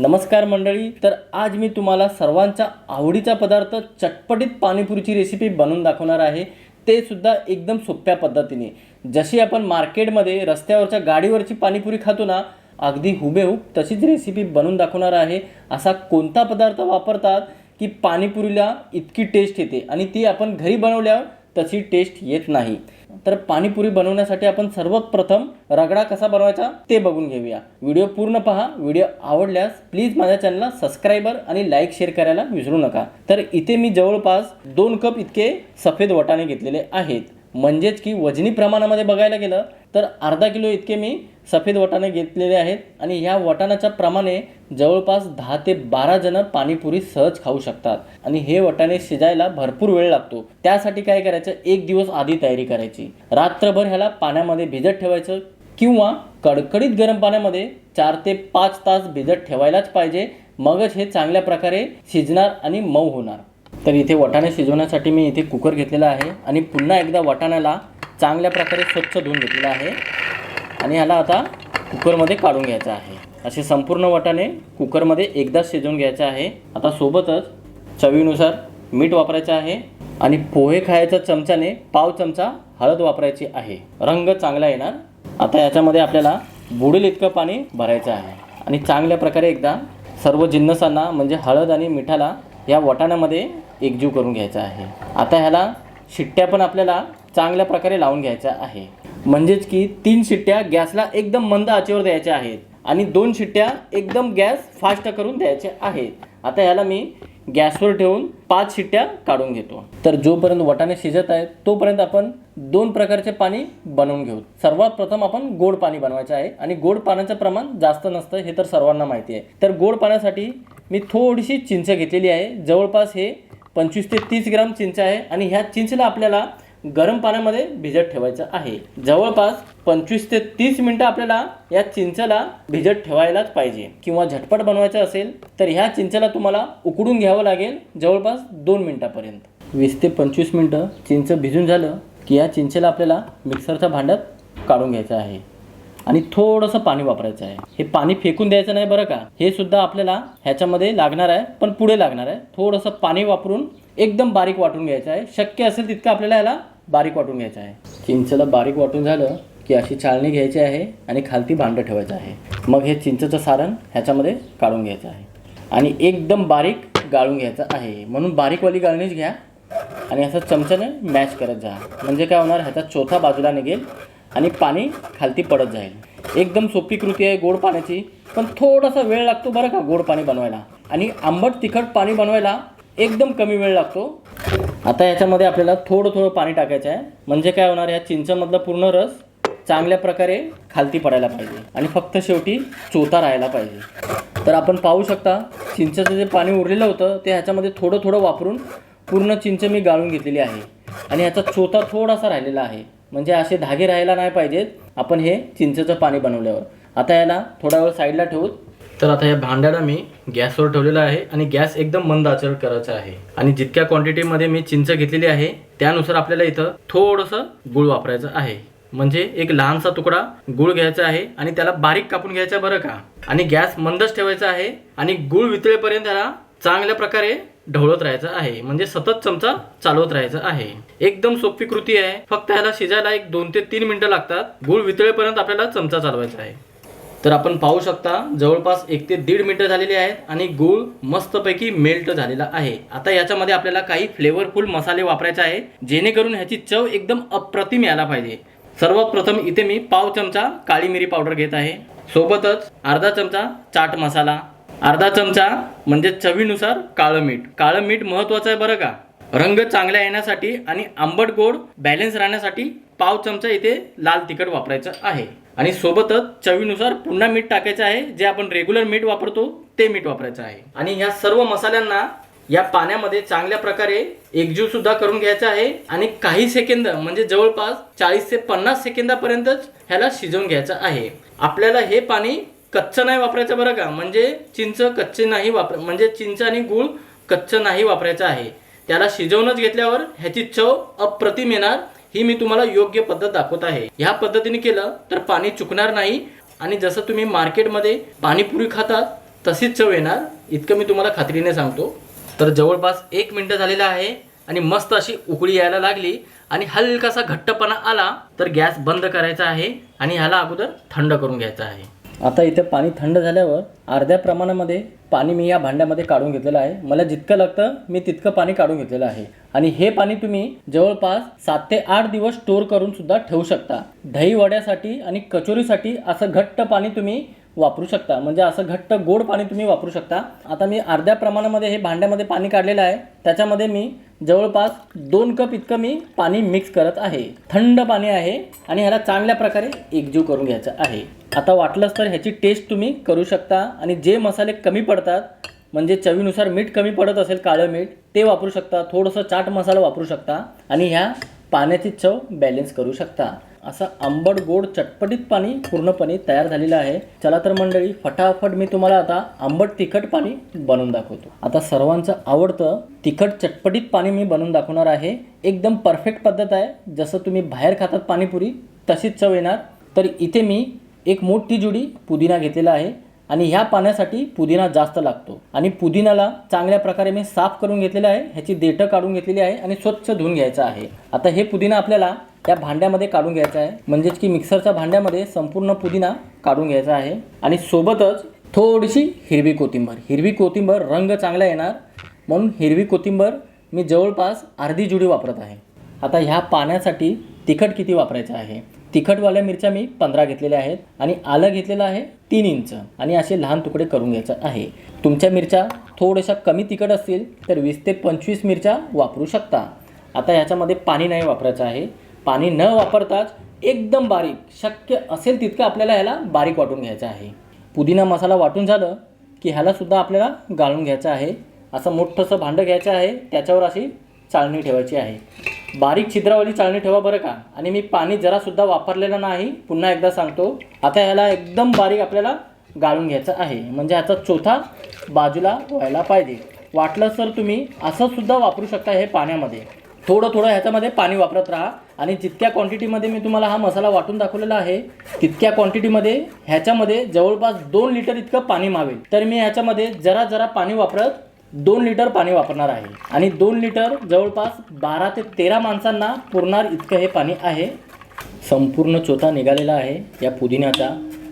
नमस्कार मंडळी तर आज मी तुम्हाला सर्वांचा आवडीचा पदार्थ चटपटीत पाणीपुरीची रेसिपी बनवून दाखवणार आहे. ते सुद्धा एकदम सोप्या पद्धतीने. जशी आपण मार्केटमध्ये रस्त्यावरच्या गाडीवरची पाणीपुरी खातो ना अगदी हुबेहूब तशीच रेसिपी बनवून दाखवणार आहे. असा कोणता पदार्थ वापरतात की पाणीपुरीला इतकी टेस्ट येते आणि ती आपण घरी बनवल्यावर तशी टेस्ट येत नाही. तर पाणीपुरी बनवण्यासाठी आपण सर्वात प्रथम रगडा कसा बनवायचा ते बघून घेऊया. व्हिडिओ पूर्ण पहा. व्हिडिओ आवडल्यास प्लीज माझ्या चॅनलला सबस्क्रायबर आणि लाईक शेअर करायला विसरू नका. तर इथे मी जवळपास दोन कप इतके सफेद वटाणे घेतलेले आहेत. म्हणजेच की वजनी प्रमाणामध्ये बघायला गेलं तर अर्धा किलो इतके मी सफेद वाटाणे घेतलेले आहेत आणि ह्या वाटाण्याच्या प्रमाणे जवळपास दहा ते बारा जण पाणीपुरी सहज खाऊ शकतात. आणि हे वाटाणे शिजायला भरपूर वेळ लागतो. त्यासाठी काय करायचं? एक दिवस आधी तयारी करायची. रात्रभर ह्याला पाण्यामध्ये भिजत ठेवायचं किंवा कडकडीत गरम पाण्यामध्ये चार ते पाच तास भिजत ठेवायलाच पाहिजे. मगच हे चांगल्या प्रकारे शिजणार आणि मऊ होणार. तर इथे वाटाणे शिजवण्यासाठी मी इथे कुकर घेतलेला आहे आणि पुन्हा एकदा वाटाण्याला चांगल्या प्रकारे स्वच्छ धुवून घेतलेला आहे. आणि ह्याला आता कुकरमध्ये काढून घ्यायचं आहे. असे संपूर्ण वाटाणे कुकरमध्ये एकदाच शिजवून घ्यायचे आहे. आता सोबतच चवीनुसार मीठ वापरायचं आहे आणि पोहे खायच्या चमच्याने पाव चमचा हळद वापरायची आहे. रंग चांगला येणार. आता याच्यामध्ये आपल्याला बुडेल इतकं पाणी भरायचं आहे. आणि चांगल्या प्रकारे एकदा सर्व जिन्नसांना म्हणजे हळद आणि मिठाला या वाटाण्यामध्ये एकजीव करून घ्यायचा आहे. आता ह्याला शिट्ट्या पण आपल्याला चांगल्या प्रकारे लावून घ्यायच्या आहे. म्हणजेच की तीन शिट्ट्या गॅसला एकदम मंद आचेवर द्यायच्या आहेत आणि दोन शिट्ट्या एकदम गॅस फास्ट करून द्यायच्या आहेत. आता ह्याला मी गॅसवर ठेवून पाच शिट्ट्या काढून घेतो. तर जोपर्यंत वाटाणे शिजत आहेत तोपर्यंत आपण दोन प्रकारचे पाणी बनवून घेऊ. सर्वात प्रथम आपण गोड पाणी बनवायचं आहे आणि गोड पाण्याचं प्रमाण जास्त नसतं हे तर सर्वांना माहिती आहे. तर गोड पाण्यासाठी मी थोडीशी चिंच घेतलेली आहे. जवळपास हे पंचवीस ते तीस ग्राम चिंच आहे आणि ह्या चिंचला आपल्याला गरम पाण्यामध्ये भिजत ठेवायचं आहे. जवळपास पंचवीस ते तीस मिनटं आपल्याला या चिंचला भिजत ठेवायलाच पाहिजे. किंवा झटपट बनवायचं असेल तर ह्या चिंचला तुम्हाला उकडून घ्यावं लागेल जवळपास दोन मिनटापर्यंत. वीस ते पंचवीस मिनटं चिंच भिजून झालं की या चिंचेला आपल्याला मिक्सरच्या भांड्यात काढून घ्यायचं आहे. आणि थोडंसं पाणी वापरायचं आहे. हे पाणी फेकून द्यायचं नाही बरं का? हे सुद्धा आपल्याला ह्याच्यामध्ये लागणार आहे पण पुढे लागणार आहे. थोडंसं पाणी वापरून एकदम बारीक वाटून घ्यायचं आहे. शक्य असेल तितकं आपल्याला याला बारीक वाटून घ्यायचं आहे. चिंचला बारीक वाटून झालं की अशी चाळणी घ्यायची आहे आणि खालती भांडं ठेवायचं आहे. मग हे चिंचचं सारण ह्याच्यामध्ये काढून घ्यायचं आहे. आणि एकदम बारीक गाळून घ्यायचं आहे. म्हणून बारीकवाली गाळणीच घ्या आणि असं चमच्याने मॅच करत जा. म्हणजे काय होणार? ह्याचा चौथा बाजूला निघेल आणि पाणी खालती पडत जाईल. एकदम सोपी कृती आहे गोड पाण्याची. पण थोडासा वेळ लागतो बरं का गोड पाणी बनवायला. आणि आंबट तिखट पाणी बनवायला एकदम कमी वेळ लागतो. आता याच्यामध्ये आपल्याला थोडं थोडं पाणी टाकायचं आहे. म्हणजे काय होणार या चिंचामधला पूर्ण रस चांगल्या प्रकारे खालती पडायला पाहिजे आणि फक्त शेवटी चोथा राहायला पाहिजे. तर आपण पाहू शकता चिंचचं जे पाणी उरलेलं होतं ते ह्याच्यामध्ये थोडं थोडं वापरून पूर्ण चिंच मी गाळून घेतलेली आहे. आणि ह्याचा चोथा थोडासा राहिलेला आहे. म्हणजे असे धागे राहायला नाही पाहिजेत. आपण हे चिंचेचं पाणी बनवल्यावर. आता याला थोडा वेळ साईडला ठेवूत तर आता या भांड्याला मी गॅसवर ठेवलेला आहे आणि गॅस एकदम मंद आचर करायचा आहे. आणि जितक्या क्वांटिटीमध्ये मी चिंच घेतलेली आहे त्यानुसार आपल्याला इथं थोडंसं गुळ वापरायचं आहे. म्हणजे एक लहानसा तुकडा गुळ घ्यायचा आहे आणि त्याला बारीक कापून घ्यायचा बरं का. आणि गॅस मंदच ठेवायचा आहे आणि गुळ वितळेपर्यंत त्याला चांगल्या प्रकारे ढवळत राहायचं आहे. म्हणजे सतत चमचा चालवत राहायचा आहे. एकदम सोपी कृती आहे. फक्त ह्याला शिजायला एक दोन ते तीन मिनिटं लागतात. गुळ वितळेपर्यंत आपल्याला चमचा चालवायचा आहे. तर आपण पाहू शकता जवळपास एक ते दीड मिनटं झालेली आहेत आणि गूळ मस्तपैकी मेल्ट झालेला आहे. आता याच्यामध्ये आपल्याला काही फ्लेवरफुल मसाले वापरायचे आहे जेणेकरून ह्याची चव एकदम अप्रतिम यायला पाहिजे. सर्वात प्रथम इथे मी पाव चमचा काळी मिरी पावडर घेत आहे. सोबतच अर्धा चमचा चाट मसाला. अर्धा चमचा म्हणजे चवीनुसार काळं मीठ. काळं मीठ महत्वाचं आहे बरं का? रंग चांगला येण्यासाठी आणि आंबट गोड बॅलन्स राहण्यासाठी पाव चमचा इथे लाल तिखट वापरायचं आहे. आणि सोबतच चवीनुसार पुन्हा मीठ टाकायचं आहे जे आपण रेग्युलर मीठ वापरतो ते मीठ वापरायचं आहे. आणि ह्या सर्व मसाल्यांना या पाण्यामध्ये चांगल्या प्रकारे एकजीव सुद्धा करून घ्यायचा आहे आणि काही सेकंद म्हणजे जवळपास चाळीस ते पन्नास सेकंदापर्यंतच ह्याला शिजवून घ्यायचं आहे. आपल्याला हे पाणी कच्चं नाही वापरायचं बरं का? म्हणजे चिंच कच्चे नाही वापर म्हणजे चिंच आणि गूळ कच्चं नाही वापरायचं आहे. त्याला शिजवूनच घेतल्यावर ह्याची चव अप्रतिम येणार ही मी तुम्हाला योग्य पद्धत दाखवत आहे. ह्या पद्धतीने केलं तर पाणी चुकणार नाही आणि जसं तुम्ही मार्केटमध्ये पाणीपुरी खातात तशीच चव येणार. इतकं मी तुम्हाला खात्रीने सांगतो. तर जवळपास एक मिनटं झालेलं आहे आणि मस्त अशी उकळी यायला लागली आणि हलकासा घट्टपणा आला तर गॅस बंद करायचा आहे आणि ह्याला अगोदर थंड करून घ्यायचा आहे. आता इथे पाणी थंड झाल्यावर अर्ध्या प्रमाणामध्ये पाणी मी या भांड्यामध्ये काढून घेतलेलं आहे. मला जितकं लागतं मी तितकं पाणी काढून घेतलेलं आहे. आणि हे पाणी तुम्ही जवळपास सात ते आठ दिवस स्टोअर करून सुद्धा ठेवू शकता. दही वड्यासाठी आणि कचोरीसाठी असं घट्ट पाणी तुम्ही वापरू शकता. म्हणजे असं घट्ट गोड पाणी तुम्ही वापरू शकता. आता मी अर्ध्या प्रमाणामध्ये हे भांड्यामध्ये पाणी काढलेलं आहे. त्याच्यामध्ये मी जवळपास दोन कप इतकं मी पाणी मिक्स करत आहे. थंड पाणी आहे आणि ह्याला चांगल्या प्रकारे एकजीव करून घ्यायचं आहे. आता वाटलंच तर ह्याची टेस्ट तुम्ही करू शकता आणि जे मसाले कमी पडतात म्हणजे चवीनुसार मीठ कमी पडत असेल काळं मीठ ते वापरू शकता. थोडंसं चाट मसाला वापरू शकता आणि ह्या पाण्याची चव बॅलेन्स करू शकता. असं आंबट गोड चटपटीत पाणी पूर्णपणे तयार झालेलं आहे. चला तर मंडळी फटाफट मी तुम्हाला आता आंबट तिखट पाणी बनवून दाखवतो. आता सर्वांचं आवडतं तिखट चटपटीत पाणी मी बनवून दाखवणार आहे. एकदम परफेक्ट पद्धत आहे. जसं तुम्ही बाहेर खातात पाणीपुरी तशीच चव येणार. तर इथे मी एक मोठी जुडी पुदिना घेतलेला आहे. आणि ह्या पाण्यासाठी पुदिना जास्त लागतो. आणि पुदिनाला चांगल्या प्रकारे मी साफ करून घेतलेलं आहे ह्याची देठं काढून घेतलेली आहे आणि स्वच्छ धुवून घ्यायचं आहे. आता हे पुदिना आपल्याला त्या भांड्यामध्ये काढून घ्यायचं आहे. म्हणजेच की मिक्सरच्या भांड्यामध्ये संपूर्ण पुदिना काढून घ्यायचा आहे. आणि सोबतच थोडीशी हिरवी कोथिंबर. हिरवी कोथिंबर रंग चांगला येणार. म्हणून हिरवी कोथिंबर मी जवळपास अर्धी जुडी वापरत आहे. आता ह्या पाण्यासाठी तिखट किती वापरायचं आहे? तिखटवाल्या मिरच्या मी पंधरा घेतलेल्या आहेत आणि आलं घेतलेलं आहे तीन इंच. आणि असे लहान तुकडे करून घ्यायचं आहे. तुमच्या मिरच्या थोड्याशा कमी तिखट असतील तर वीस ते पंचवीस मिरच्या वापरू शकता. आता ह्याच्यामध्ये पाणी नाही वापरायचं आहे. पाणी न वापरताच एकदम बारीक शक्य असेल तितकं आपल्याला ह्याला बारीक वाटून घ्यायचं आहे. पुदिना मसाला वाटून झालं की ह्यालासुद्धा आपल्याला गाळून घ्यायचं आहे. असं मोठंसं भांडं घ्यायचं आहे त्याच्यावर अशी चाळणी ठेवायची आहे. बारीक छिद्रावाली चाळणी ठेवा बरं का. आणि मी पाणी जरासुद्धा वापरलेलं नाही पुन्हा एकदा सांगतो. आता ह्याला एकदम बारीक आपल्याला गाळून घ्यायचं आहे. म्हणजे ह्याचा चौथा बाजूला व्हायला पाहिजे. वाटलं तर तुम्ही असंसुद्धा वापरू शकता हे पाण्यामध्ये. थोडं थोडं ह्याच्यामध्ये पाणी वापरत राहा. आणि जितक्या क्वांटिटीमध्ये मी तुम्हाला हा मसाला वाटून दाखवलेला आहे तितक्या क्वांटिटीमध्ये ह्याच्यामध्ये जवळपास दोन लिटर इतकं पाणी मावेल. तर मी ह्याच्यामध्ये जरा जरा पाणी वापरत दोन लिटर पाणी वापरणार आहे. आणि दोन लिटर जवळपास बारा ते तेरा माणसांना पुरणार इतकं हे पाणी आहे. संपूर्ण चोथा निघालेला आहे या पुदिन्याचा.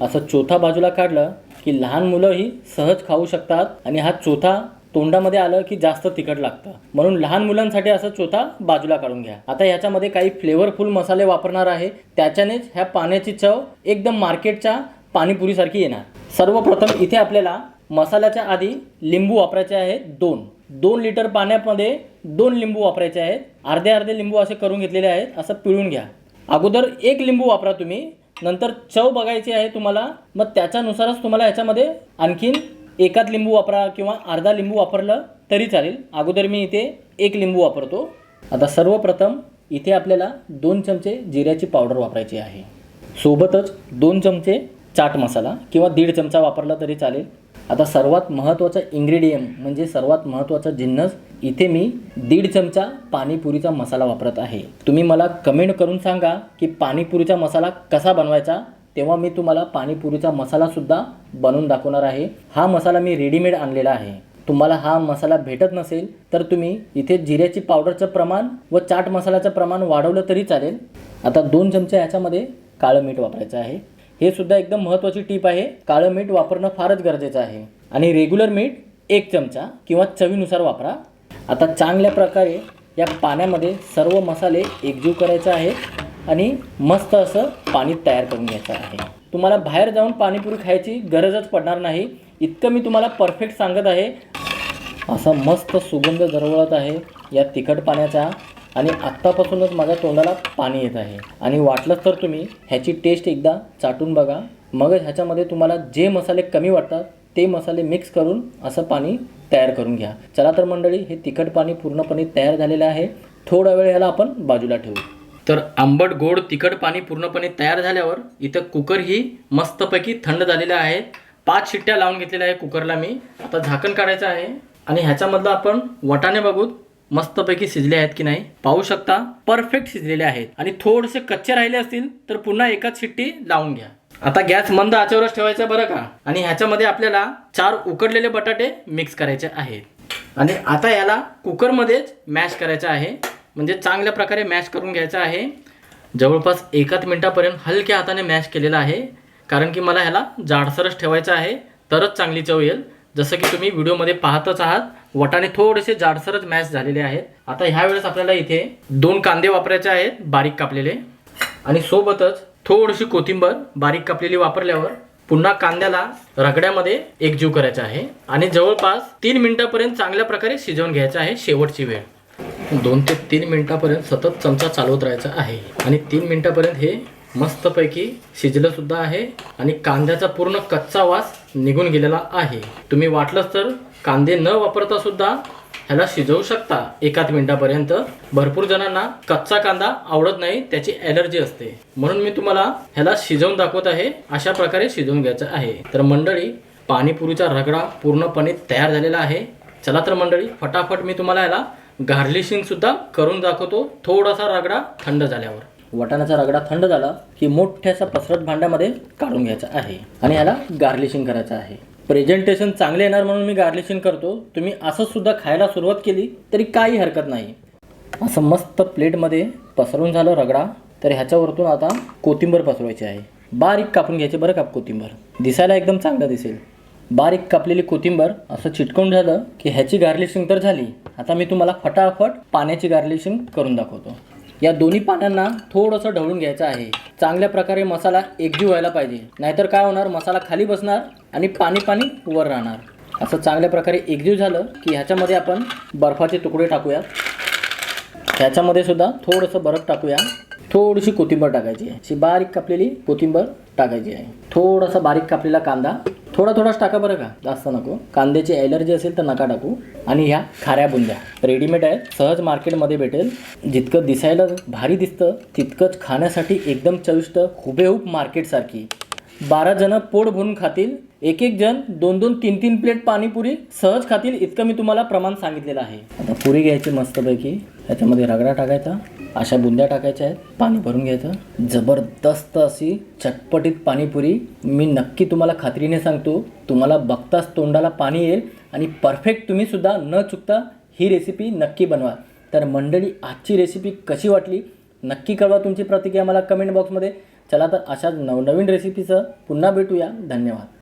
असं चोथा बाजूला काढलं की लहान मुलंही सहज खाऊ शकतात. आणि हा चोथा तोंडामध्ये आलं की जास्त तिखट लागतं. म्हणून लहान मुलांसाठी असं चोथा बाजूला काढून घ्या. आता ह्याच्यामध्ये काही फ्लेवरफुल मसाले वापरणार आहे. त्याच्यानेच ह्या पाण्याची चव एकदम मार्केटच्या पाणीपुरीसारखी येणार. सर्वप्रथम इथे आपल्याला मसाल्याच्या आधी लिंबू वापरायचे आहेत दोन. दोन लिटर पाण्यामध्ये दोन लिंबू वापरायचे आहेत. अर्धे अर्धे लिंबू असे करून घेतलेले आहेत. असं पिळून घ्या. अगोदर एक लिंबू वापरा तुम्ही. नंतर चव बघायची आहे तुम्हाला. मग त्याच्यानुसारच तुम्हाला ह्याच्यामध्ये आणखीन एकात लिंबू वापरा किंवा अर्धा लिंबू वापरलं तरी चालेल. अगोदर मी इथे एक लिंबू वापरतो. आता सर्वप्रथम इथे आपल्याला दोन चमचे जिऱ्याची पावडर वापरायची आहे. सोबतच दोन चमचे चाट मसाला किंवा दीड चमचा वापरला तरी चालेल. आता सर्वात महत्त्वाचा इन्ग्रेडियंट म्हणजे सर्वात महत्त्वाचा जिन्नस इथे मी दीड चमचा पाणीपुरीचा मसाला वापरत आहे. तुम्ही मला कमेंट करून सांगा की पाणीपुरीचा मसाला कसा बनवायचा तेव्हा मी तुम्हाला पाणीपुरीचा मसालासुद्धा बनवून दाखवणार आहे. हा मसाला मी रेडीमेड आणलेला आहे. तुम्हाला हा मसाला भेटत नसेल तर तुम्ही इथे जिऱ्याची पावडरचं प्रमाण व चाट मसाल्याचं प्रमाण वाढवलं तरी चालेल. आता दोन चमचे ह्याच्यामध्ये काळं मीठ वापरायचं आहे. हे सुद्धा एकदम महत्त्वाची टीप आहे. काळं मीठ वापरणं फारच गरजेचं आहे. आणि रेग्युलर मीठ एक चमचा किंवा चवीनुसार वापरा. आता चांगल्या प्रकारे या पाण्यामध्ये सर्व मसाले एकजीव करायचे आहे आणि मस्त असं पाणी तयार करून घ्यायचं आहे. तुम्हाला बाहेर जाऊन पाणीपुरी खायची गरजच पडणार नाही. इतकं मी तुम्हाला परफेक्ट सांगत आहे. असा मस्त सुगंध दरवळत आहे या तिखट पाण्याचा. आणि आत्तापासूनच माझ्या तोंडाला पाणी येत आहे. आणि वाटलंच तर तुम्ही ह्याची टेस्ट एकदा चाटून बघा. मगच ह्याच्यामध्ये तुम्हाला जे मसाले कमी वाटतात ते मसाले मिक्स करून असं पाणी तयार करून घ्या. चला तर मंडळी हे तिखट पाणी पूर्णपणे तयार झालेलं आहे. थोडा वेळ ह्याला आपण बाजूला ठेवू. तर आंबट गोड तिखट पाणी पूर्णपणे तयार झाल्यावर इथं कुकर ही मस्तपैकी थंड झालेलं आहे. पाच शिट्ट्या लावून घेतलेल्या आहे कुकरला मी. आता झाकण काढायचं आहे. आणि ह्याच्यामधलं आपण वटाणे बघू मस्तपैकी शिजले आहेत की नाही पाहू शकता. परफेक्ट शिजलेले आहेत. आणि थोडेसे कच्चे राहिले असतील तर पुन्हा एकाच शिट्टी लावून घ्या. आता गॅस मंद आचेवरच ठेवायचा बरं का? आणि ह्याच्यामध्ये आपल्याला चार उकडलेले बटाटे मिक्स करायचे आहेत. आणि आता याला कुकरमध्येच मॅश करायचं आहे. म्हणजे चांगल्या प्रकारे मॅश करून घ्यायचं आहे. जवळपास एकाच मिनिटापर्यंत हलक्या हाताने मॅश केलेला आहे. कारण की मला ह्याला जाडसरच ठेवायचं आहे. तरच चांगली चव येईल. जसं की तुम्ही व्हिडिओमध्ये पाहतच आहात. वटाने थोडेसे जाडसरच मॅश झालेले आहेत. आता ह्या वेळेस आपल्याला इथे दोन कांदे वापरायचे आहेत बारीक कापलेले. आणि सोबतच थोडीशी कोथिंबर बारीक कापलेली वापरल्यावर पुन्हा कांद्याला रगड्यामध्ये एकजीव करायचा आहे. आणि जवळपास तीन मिनिटापर्यंत चांगल्या प्रकारे शिजवून घ्यायचं आहे शेवटची वेळ. दोन ते तीन मिनिटापर्यंत सतत चमचा चालवत राहायचा आहे. आणि तीन मिनिटापर्यंत हे मस्तपैकी शिजलं सुद्धा आहे आणि कांद्याचा पूर्ण कच्चा वास निघून गेलेला आहे. तुम्ही वाटलंच तर कांदे न वापरता सुद्धा ह्याला शिजवू शकता. एकाच मिनिटापर्यंत भरपूर जणांना कच्चा कांदा आवडत नाही त्याची ॲलर्जी असते. म्हणून मी तुम्हाला ह्याला शिजवून दाखवत आहे अशा प्रकारे शिजवून घ्यायचं आहे. तर मंडळी पाणीपुरीचा रगडा पूर्णपणे तयार झालेला आहे. चला तर मंडळी फटाफट मी तुम्हाला ह्याला गार्लिशिंग सुद्धा करून दाखवतो. थोडासा रगडा थंड झाल्यावर. वाटाण्याचा रगडा थंड झाला की मोठ्याशा पसरट भांड्यामध्ये काढून घ्यायचा आहे. आणि ह्याला गार्लिशिंग करायचं आहे. प्रेझेंटेशन चांगले येणार म्हणून मी गार्लिशिंग करतो. तुम्ही असंसुद्धा खायला सुरुवात केली तरी काही हरकत नाही. असं मस्त प्लेटमध्ये पसरून झालं रगडा तर ह्याच्यावरतून आता कोथिंबर पसरवायची आहे. बारीक कापून घ्यायचे बरं का कोथिंबर. दिसायला एकदम चांगलं दिसेल. बारीक कापलेली कोथिंबर असं चिटकून झालं की ह्याची गार्लिशिंग तर झाली. आता मी तुम्हाला फटाफट पाण्याची गार्लिशिंग करून दाखवतो. या दोन्ही पाण्यांना थोडंसं ढवळून घ्यायचं आहे. चांगल्या प्रकारे मसाला एकजीव व्हायला पाहिजे. नाहीतर काय होणार? मसाला खाली बसणार आणि पाणी पाणी वर राहणार. असं चांगल्या प्रकारे एकजीव झालं की ह्याच्यामध्ये आपण बर्फाचे तुकडे टाकूया ह्याच्यामध्ये सुद्धा थोडंसं बर्फ टाकूया थोडीशी कोथिंबर टाकायची आहे. अशी बारीक कापलेली कोथिंबर टाकायची आहे. थोडासा बारीक कापलेला कांदा थोडा थोडाच टाका बरं का जास्त नको. कांद्याची ॲलर्जी असेल तर नका टाकू. आणि ह्या खाऱ्या बुंद्या. रेडीमेड आहेत सहज मार्केटमध्ये भेटेल. जितकं दिसायला भारी दिसतं तितकंच खाण्यासाठी एकदम चविष्ट हुबेहूब मार्केटसारखी. बारा जण पोट भरून खातील. एक एक जण दोन दोन तीन तीन प्लेट पाणीपुरी सहज खातील इतकं मी तुम्हाला प्रमाण सांगितलेलं आहे. आता पुरी घ्यायची मस्तपैकी. त्याच्यामध्ये रगडा टाकायचा. अशा बुंद्या टाकायच्या आहेत पाणी भरून घ्यायचं. जबरदस्त अशी चटपटीत पाणीपुरी. मी नक्की तुम्हाला खात्रीने सांगतो तुम्हाला बघताच तोंडाला पाणी येईल आणि परफेक्ट तुम्ही सुद्धा न चुकता ही रेसिपी नक्की बनवा. तर मंडळी आजची रेसिपी कशी वाटली? नक्की कळवा तुमची प्रतिक्रिया मला कमेंट बॉक्समध्ये चला तर अशाच नवनवीन रेसिपीचं पुन्हा भेटूया. धन्यवाद.